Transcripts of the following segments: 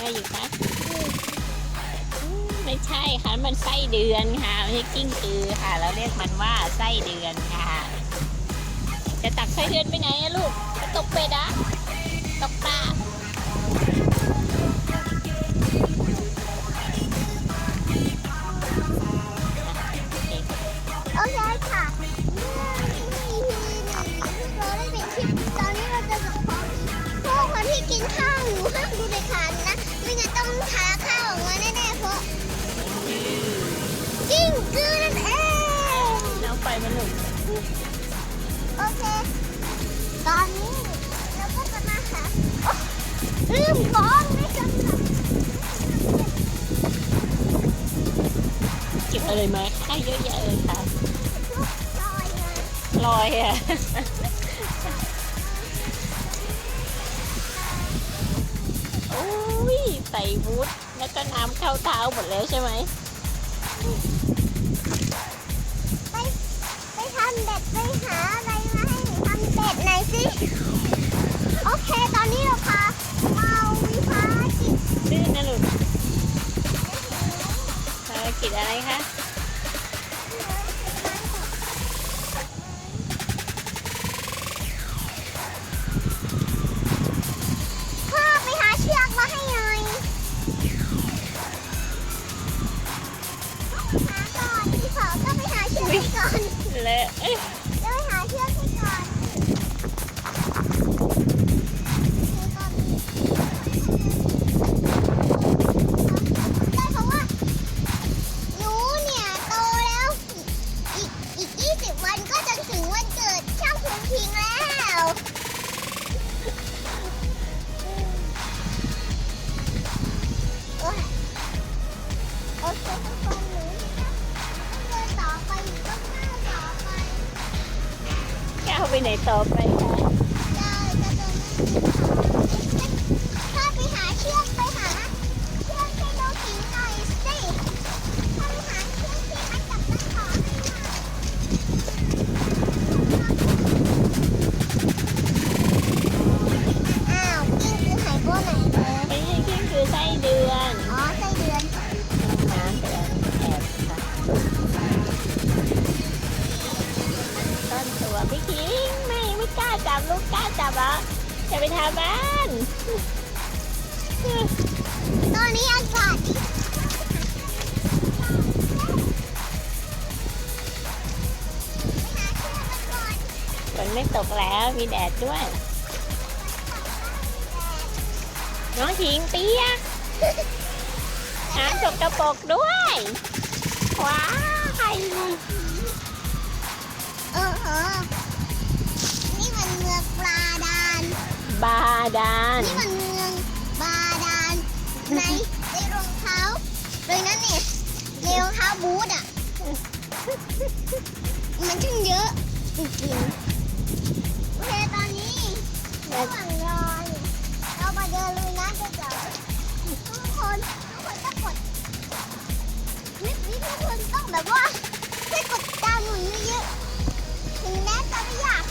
อะไรอยู่คะอืมไม่ใช่ค่ะมันไส้เดือนค่ะไม่ใช่กิ้งกือค่ะ เราเรียกมันว่าไส้เดือนค่ะ จะตักไส้เดือนไปไหนลูกจะตกเป็ดอะ ไม่งั้นต้องทาข้าวออกมาแน่ๆเพราะกิ้งกือนั่นเองน้องไปมันหนุกโอเค ตอนนี้เราก็จะมาหาโอ๊ะลืมของไม่จำเป็นเก็บอะไรมาค่ะเยอะแยะเลยค่ะลอยมาลอยอะ อ้ยใส่วุ้ดแล้วก็น้ำเข้าเท้าหมดแล้วใช่ไหมไปไปทำเบ็ดไปหาอะไรมาให้หนูทำเบ็ดหน่อยสิโอเคตอนนี้เราพาเอาวิภาจิตดื้อนะลูกภารกิจอะไรคะ ก่อนพี่ขอก็ไปหาเชือกก่อน และ ข้าไปไหนต่อไปคะาจับลูกกล้าจับเหรอจะไปทำบ้านตอนนี้อากาศดีไปหาเชือกมาก่อนฝนไม่ตกแล้วมีแดดด้วย น้องถิงเปียกน้ำสกปรกด้วย ว้ายาดาล นี่มันเมืองบาดาลในในรองเท้าเลยนั่นเนี่ยในรองเท้าบูทอะ มันช่างเยอะจริงๆโอเคตอนนี้ระหว่างรอเนี่ยเรามาเดินลุยน้ำกันเถอะทุกคนทุกคนต้องกดคลิปนี้ทุกคนต้องแบบว่าให้กดตามหนูเยอะๆถึงแม้จะไม่อยาก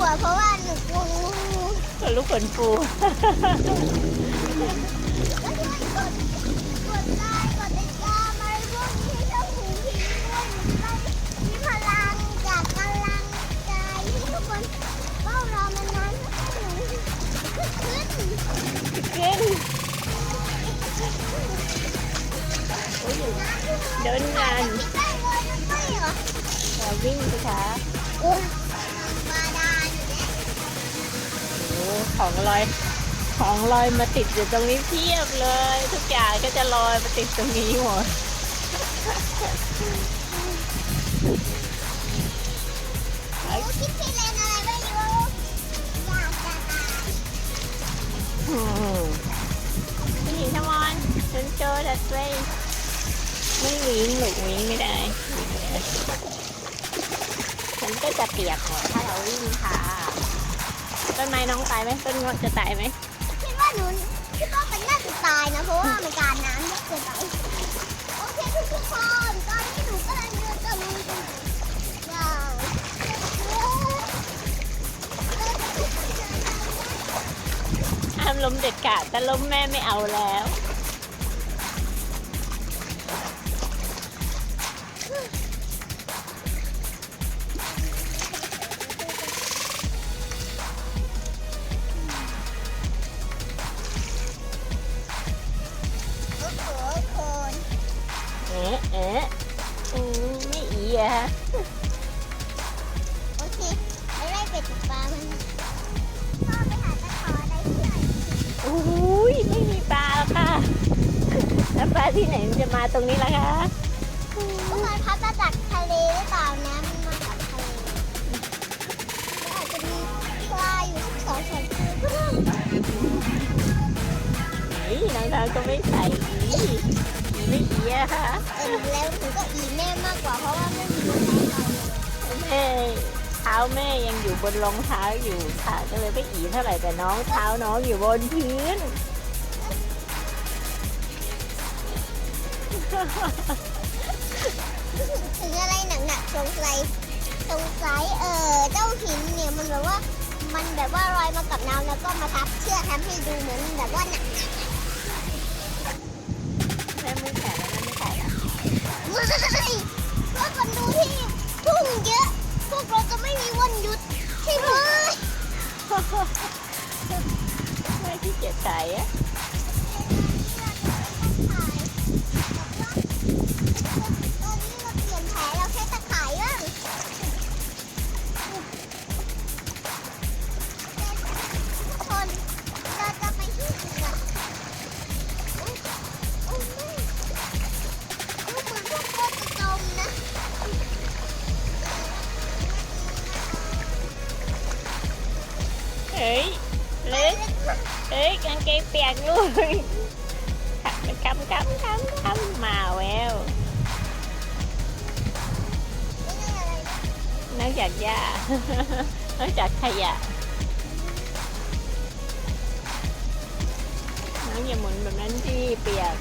ไม่รู้อะเพราะว่าหนูกลัวงูคนลูกขนฟูแล้วช่วยกดกดไลค์กดติดตามอะไรพวกนี้ให้ช่องหูพีด้วยหนูจะได้มีพลังจากกำลังใจที่ทุกคนเฝ้ารอมานานให้หนูขึ้นขึ้นขึ้นโอ้ยเดินงานได้เลยนะไม่เหรออย่าวิ่งสิคะ ของลอยของลอยมาติดอยู่ตรงนี้เพียบเลย ทุกอย่างก็จะลอยมาติดตรงนี้หมดที่เลนอะไรไม่รู้อยากจะตายอืมหญิงทมอนฉันเจอดัดเว้ยไม่วิ่งหลูกวิ่งไม่ได้ฉันก็จะเปียกหมดถ้าเราวิ่งค่ะ ต้นไม้น้องตายไหมต้นงดจะตายไหมคิดว่าหนูคิดว่าเป็นน่าจะตายนะ เพราะว่ามันการน้ำเยอะเกินไปโอเคทุกทุกคน ตอนนี้หนูกำลังเดินตรงนอย่าล้มเด็ดขาดแต่ล้มแม่ไม่เอาแล้ว ไม่อีอะฮะโอเคไปไล่เป็ดตกปลามันพ่อไปหาตะขออะไรที่ไหนโอ้ยไม่มีปลาแล้วค่ะแล้วปลาที่ไหนมันจะมาตรงนี้ล่ะคะก็มันพัดมาจากทะเลหรือเปล่านะมันมาจากทะเลแล้วอาจจะมีปลาอยู่สักสองสามตัวก็ได้นี่น้องๆก็ไม่ใส่ อีอีไม่อีอะค่ะเออแล้วหนูก็อีแม่มากกว่าเพราะว่าไม่มีรองเท้าเราแม่เท้าแม่ยังอยู่บนรองเท้าอยู่ค่ะก็เลยไม่อีเท่าไหร่แต่น้องเท้าน้องอยู่บนพื้นถึงอะไรหนักๆสงสัยสงสัยเออเจ้าหินเนี่ยมันแบบว่า มันแบบว่าลอยมากับน้ำแล้วก็มาทับเชือกทำให้ดูเหมือนแบบว่าหนักแๆไม่เพราะคนดูที่ทุ่งเยอะ พวกเราจะไม่มีวันหยุดใช่ไหมไม่ที่เกียจใส่อะ กลูกขับมันกำกำกำกำมาแววนอกจากหญ้านอกจากขยะน้องอย่าหมุนแบบนั้นที่เปียก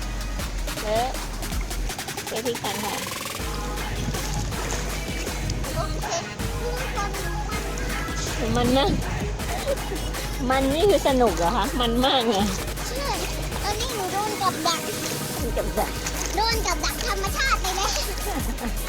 เลอะไปที่กันค่ะโอเคทุกคนมันมันะ มันนี่คือสนุกเหรอคะ มันมากเลย ดนกับดักมันกับดักโดนกับดักธรรมชาติไปแล้ว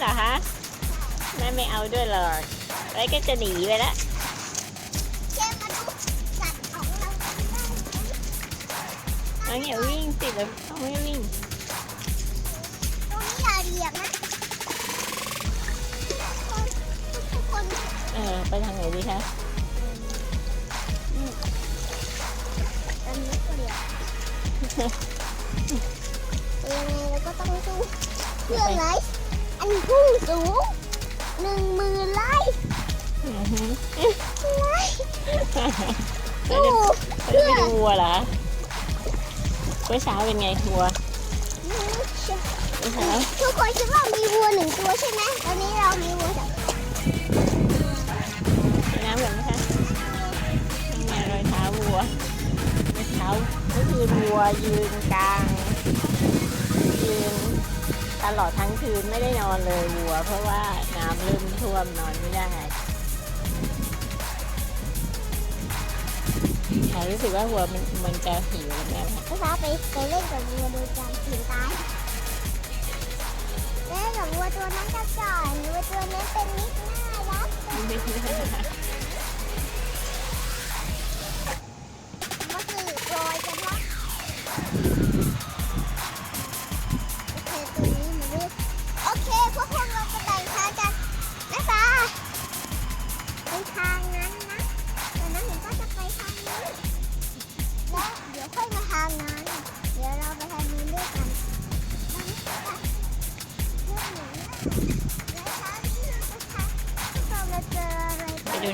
เหรอคะแม่ไม่เอาด้วยหรอกไว้ก็จะหนีไปละเชฟมาดูสัตว์ของเรากันบ้างไหมน้องอย่าวิ่งสิแบบเขาไม่วิ่งตรงนี้อย่าเหยียบนะทุกคนเออไปทางไหนดีคะอันนี้ก็เหยียบยังไงเราก็ต้องสู้เพื่อไลฟ์อั นพุ่งสูงหนึ่งหมื่นไลฟ์อือฮึไลฟ์เราสู้จะเราจะไปดูวัวเหรอเมื่อเช้าเป็นไงวัวเมื่อเช้าทุกคนคิดว่ามีวัวหนึ่งตัวใช่ไหมตอนนี้เรามีวัวสองไปน้ำก่อนไหมคะยังไงรอยเท้าวัวรอยเท้าเมื่อคืนวัวยืนกลางยืน ตลอดทั้งคืนไม่ได้นอนเลยวัว เพราะว่าน้ำเริ่มท่วมนอนไม่ได้แต่รู้สึกว่าวัวมันมันจะหิวแล้วค่ะภาไปไปเล่นกับวัวดยการถึงตายเล่นกับวัวตัวนั้นจะจ่อยวัวตัวนั้นเป็นมิตรน่ารัก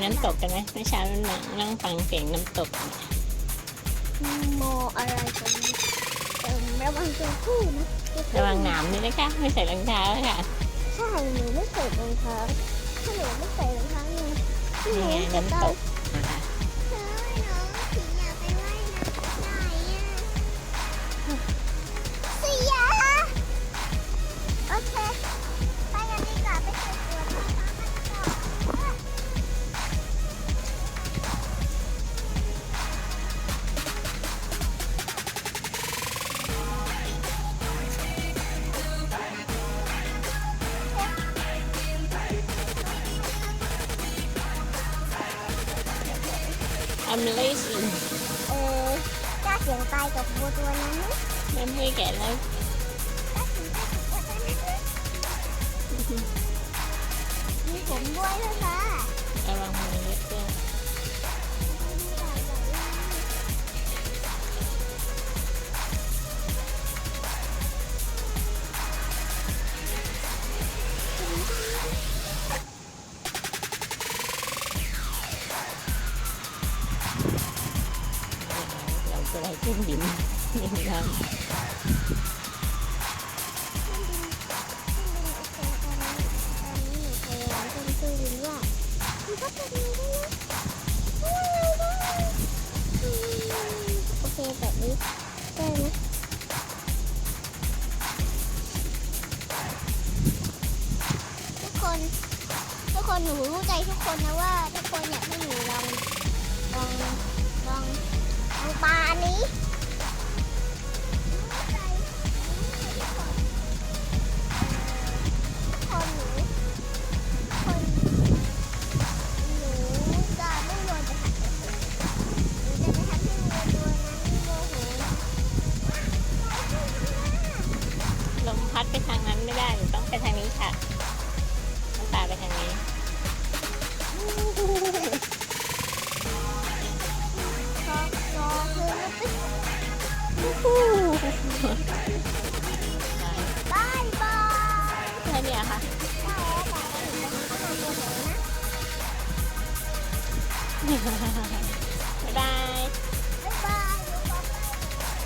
น้ำตกกันไหมเมื่อเช้านั่งนั่งฟังเสียงน้ำตกโมอะไรกันเออระวังตัวคู่นะระวังหนามด้วยนะคะไม่ใส่รองเท้าค่ะใช่หนูไม่ใส่รองเท้าถ้าหนูไม่ใส่รองเท้าเนี่ยหนูนี่ไงจะน้ำต้ตอ สียงตายกับวัวตัวนั้นไหมแม่ไม่แก่แล้วกล้าเสียงตายกับวัวตัวนั้นไหมมีผมด้วยนะคะระ เราจะได้ขึ้นบินบินทางโอเคแบบนี้ได้ไหมทุกคน ทุกคนหนูรู้ใจทุกคนนะว่าทุกคนอยากให้หนูลองลอง ปลาอันนี้ บ๊ายบาย บ๊ายบายหนูบอกไป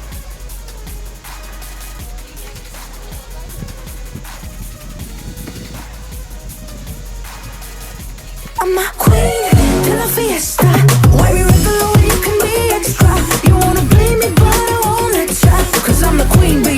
I'm a queen de la fiesta. Why we regular when you can be extra? You wanna blame me, but I won't let ya. Cause I'm the queen, bee,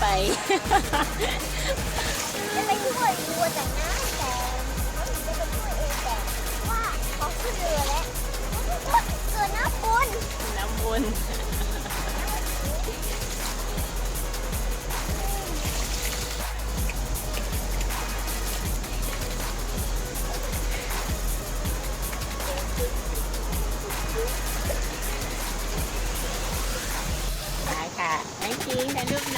ไป จะไปช่วยวัวแต่งหน้าแต่ว่าถึงจะเป็นช่วเองแต่ว่าเขาขึ้นเรือแล้วเกิดน้ำบุญน้ำบุญค่ะน้องคิงถ่ายรูปนะ